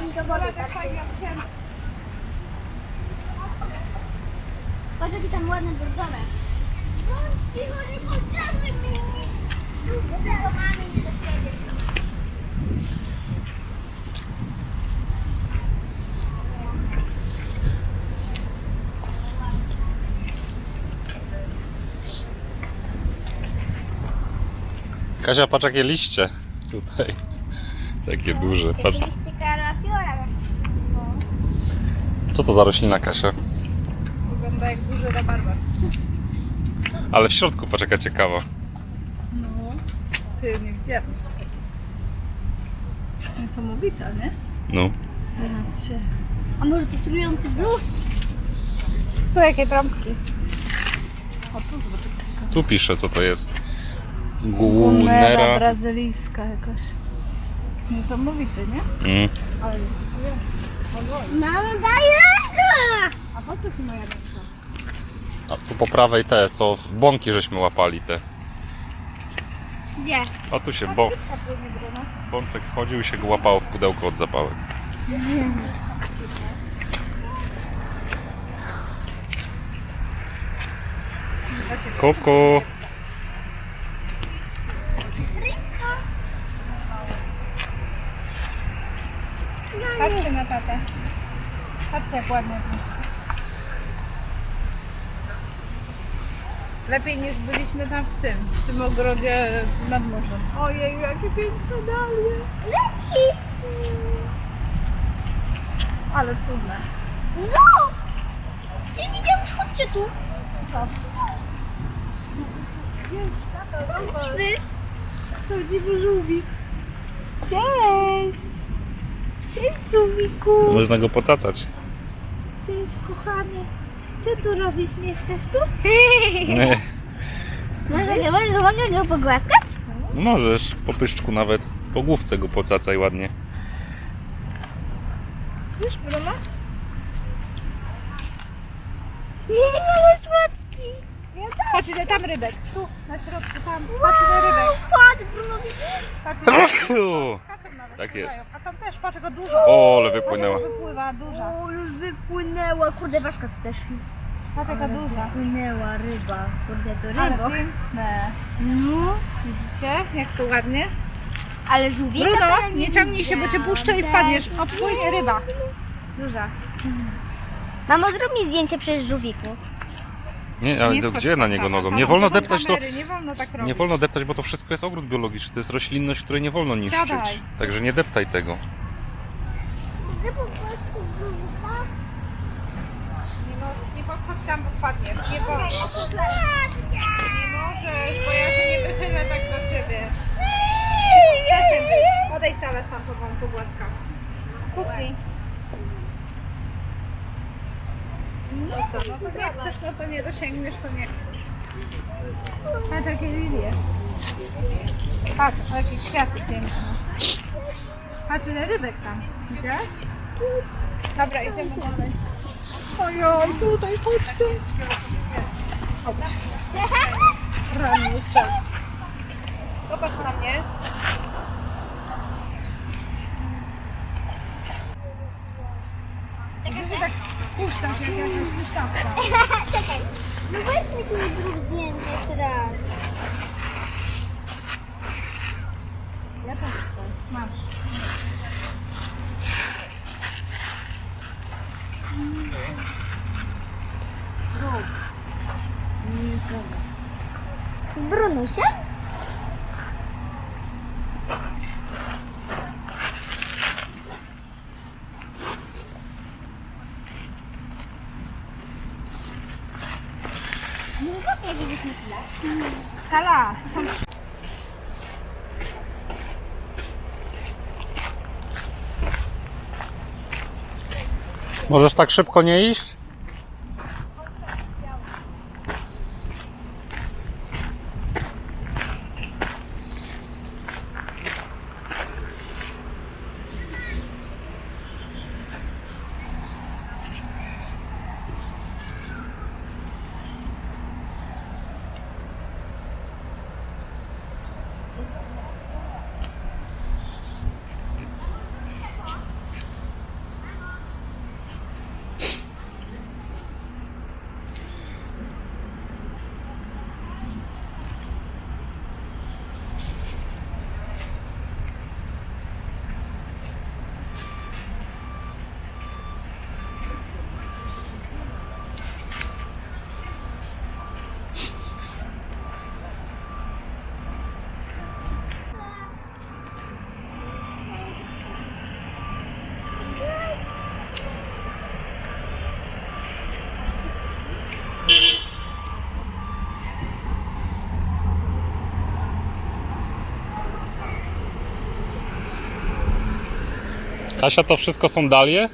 mi do wody. Tak. Patrz jakie tam ładne bordowe. Kasia, patrz jakie liście tutaj. Takie duże. Patrz. Takie liście kalafiora. Co to za roślina, Kasia? Wygląda jak duży rabarbar. Ale w środku jaka ciekawa. No. Ty, nie widziałem jeszcze takiego. Niesamowita, nie? No. Zobaczcie. A może to trujący blusz? Tu jakie trampki. O, tu zobacz. Tu pisze co to jest. Gunera brazylijska jakaś. Niesamowity, nie? Mm. Ale Mama daje rękę! A po co ci moja ręka? A tu po prawej te, co w bąki żeśmy łapali te. Gdzie? A tu się A Bruno? bączek wchodził i się go łapało w pudełko od zapałek. Kuku. Patrzcie na tatę. Patrzcie jak ładnie. Lepiej niż byliśmy tam w tym, w tym ogrodzie nad morzem. Ojej, jakie piękne dalie. Leki! Ale cudne. No! Nie widziałam, już chodźcie tu. Co? Jest, tata, zobacz. Prawdziwy. Prawdziwy żółwik. Cześć! Cześć! Można go pocacać. Cześć, kochany. Co tu robisz? Mieszkasz tu? Nie. Mogę, mogę, mogę go pogłaskać? No możesz, po pyszczku nawet. Po główce go pocacaj ładnie. Wiesz, Bruno? Nie, ale słodki. Patrz ile tam rybek. Tu, na środku, tam. Patrz ile rybek. Patrz, Bruno, widzisz? Patrz ile skaczą nawet. Tak pływają. jest. A tam też, patrz go dużo. ale Patrz, wypłynęła. wypływa, duża. O, ale wypłynęła. Kurde, ważka tu też jest. Patrz jaka duża. Wypłynęła ryba. Kurde, to Ale ryba. piękne. No. Widzicie, jak to ładnie? Ale żółwika Bruno, to ja nie ciągnij się, bo cię puszczę i wpadniesz. O, płynie ryba. Duża. Mamo, zrób mi zdjęcie przez żółwiku. Nie, ale wchodź gdzie na tam, niego nogą? Nie wolno deptać to. Nie wolno tak robić. Nie wolno deptać, bo to wszystko jest ogród biologiczny. To jest roślinność, której nie wolno niszczyć. Siadaj. Także nie deptaj tego. Mogę po prostu żółwika? Nie, mo- nie podchodź tam, bo wpadniesz. Nie wolno. Nie możesz, bo ja się nie wychylę tak do ciebie. Przestań być. Odejdź teraz tam po wącu głaska. Pussy. No co, no to jak chcesz, no to nie dosięgniesz, to nie chcesz. Patrz jakie lilie. Patrz, jakie kwiaty piękne. Patrz ile rybek tam. Widziałaś? Dobra, idziemy dalej. Ojoj, tutaj, chodźcie. Chodź. Rany jeszcze. Popatrz na mnie. Tak puszcza się jak jakaś wystawka. Czekaj. No weź mi tu zrób zdjęcie jeszcze raz. Ja też chcę. Masz. Rób. Brunusia? Kala, są Możesz tak szybko nie iść? Kasia, to wszystko są dalie?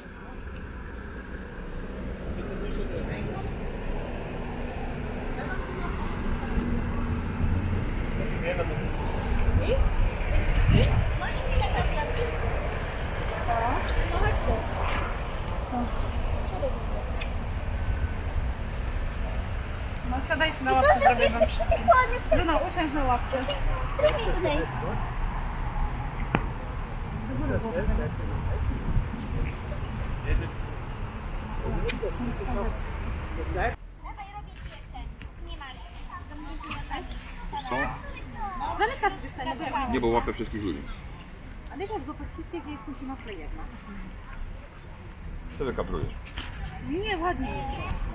No siadajcie na łapce, zrobię wam. Bruno, usiądź na łapce. Zrobię tutaj. Masz. Zamyka sobie zobacz. Nie, bo łapę wszystkich ludzi. Ale jak go podpisuje, gdzie jest tu na jedna. Co wykaprujesz? Nie, ładnie jest.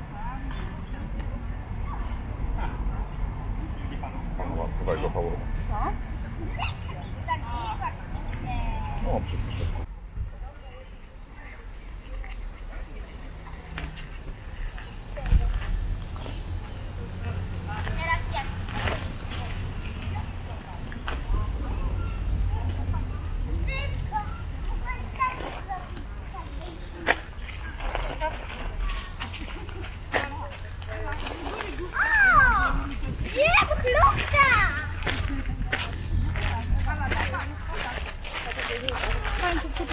Pan łapkę, weź go Paweł. O, przecież.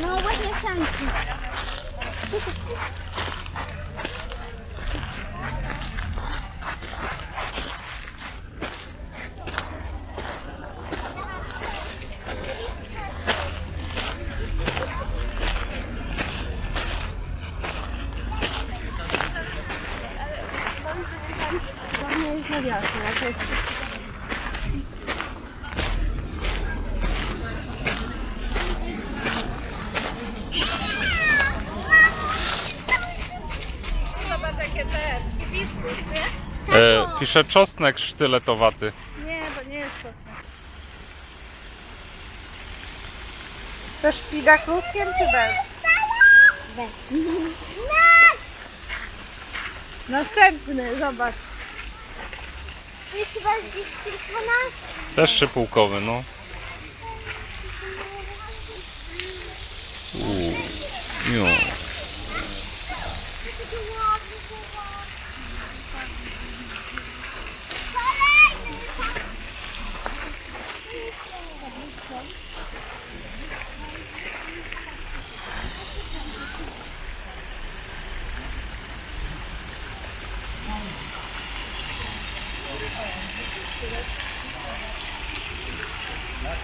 No właśnie sanki. Zobacz E, pisze czosnek sztyletowaty. Nie, to nie jest czosnek. Chcesz szpiga kluskiem czy bez? Następny, zobacz. Jest chyba gdzieś 12. Też szypułkowy, no. Uuu, jo.